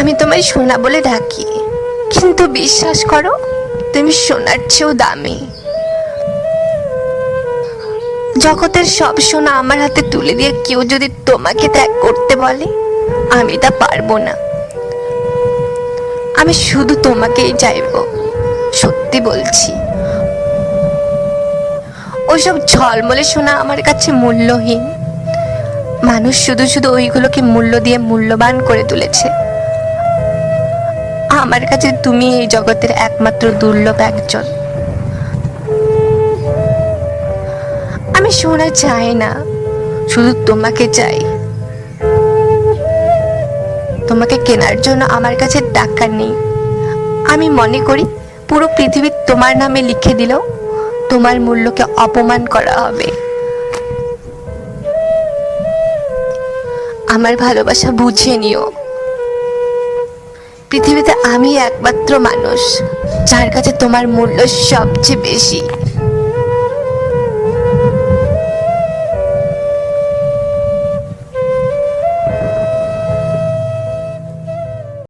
আমি তোমায় সোনা বলে ডাকি। কিন্তু বিশ্বাস করো, তুমি সোনার চেয়েও দামি। জগতের সব সোনা আমার হাতে তুলে দিয়ে কেউ যদি তোমাকে ত্যাগ করতে বলে, আমি তা পারব না। আমি শুধু তোমাকেই চাইব, সত্যি বলছি। ওইসব ঝলমলে সোনা আমার কাছে মূল্যহীন। মানুষ শুধু শুধু ওইগুলোকে মূল্য দিয়ে মূল্যবান করে তুলেছে। আমার কাছে তুমি এই জগতের একমাত্র দুর্লভ একজন। আমি সোনা চাই না, শুধু তোমাকে চাই। তোমাকে কেনার জন্য আমার কাছে টাকা নেই। আমি মনে করি পুরো পৃথিবী তোমার নামে লিখে দিলেও তোমার মূল্যকে অপমান করা হবে। আমার ভালোবাসা বুঝে নিও। পৃথিবীতে আমি একমাত্র মানুষ যার কাছে তোমার মূল্য সবচেয়ে বেশি।